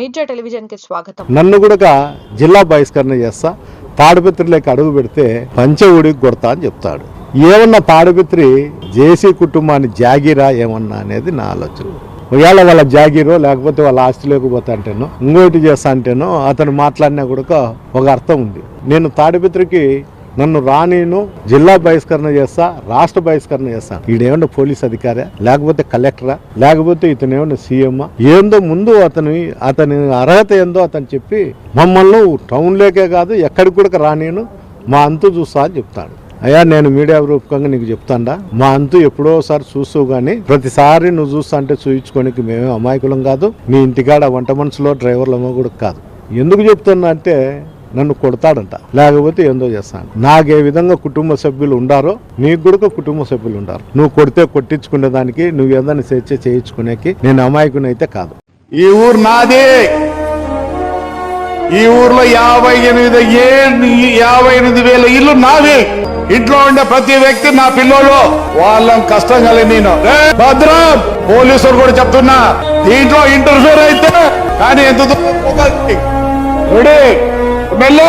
Media టెలివిజన్కి స్వాగతం. నన్ను కూడా జిల్లా బహిష్కరణ చేస్తా. తాడిపత్రిలోకి అడుగు పెడితే పంచె ఊడికి కొడతా అని చెప్తాడు. ఏమన్నా తాడిపత్రి జేసీ కుటుంబాన్ని జాగిరా ఏమన్నా అనేది నా ఆలోచన. ఒకవేళ వాళ్ళ జాగీరో లేకపోతే వాళ్ళ ఆస్తి లేకపోతే అంటేనో ఇంకోటి చేస్తా అంటేనో అతను మాట్లాడినా కూడా ఒక అర్థం ఉంది. నేను తాడిపత్రికి నన్ను రానీను జిల్లా బహిష్కరణ చేస్తా రాష్ట్ర బహిష్కరణ చేస్తా. ఈడేమన్నా పోలీస్ అధికారా? లేకపోతే కలెక్టరా? లేకపోతే ఇతను ఏమన్నా సీఎం ఏందో ముందు అతని అతని అర్హత ఏందో అతను చెప్పి మమ్మల్ని టౌన్లోకే కాదు ఎక్కడికి కూడా రానీను మా అంతు చూస్తా అని చెప్తాడు. అయ్యా నేను మీడియా రూపకంగా నీకు చెప్తాండా? మా అంతు ఎప్పుడోసారి చూస్తూ కానీ ప్రతిసారి నువ్వు చూస్తా అంటే చూయించుకోనికి మేమే అమాయకులం కాదు. నీ ఇంటికాడ వంట మనసులో డ్రైవర్లమో కూడా కాదు. ఎందుకు చెప్తున్నా అంటే నన్ను కొడతాడంట. లేకపోతే ఏందో చేస్తాను నాకు ఏ విధంగా కుటుంబ సభ్యులు ఉండారో నీకు కూడా కుటుంబ సభ్యులు ఉండారు. నువ్వు కొడితే కొట్టించుకునే దానికి నువ్వు ఏదైనా స్వేచ్ఛ చేయించుకునేకి నేను అమాయకుని అయితే కాదు. ఈ ఊరు నాది. ఈ ఊర్లో యాభై ఎనిమిది ఏ యాభై ఎనిమిది వేల ఇల్లు నావి. ఇంట్లో ఉండే ప్రతి వ్యక్తి నా పిల్లోడు. వాళ్ళని కష్టం కలిగి నేను. భద్రం! పోలీసులు కూడా చెప్తున్నా. దీంట్లో ఇంటర్ఫేర్ అయితే కానీ ఎంత దూరం ਬਿੱਲ।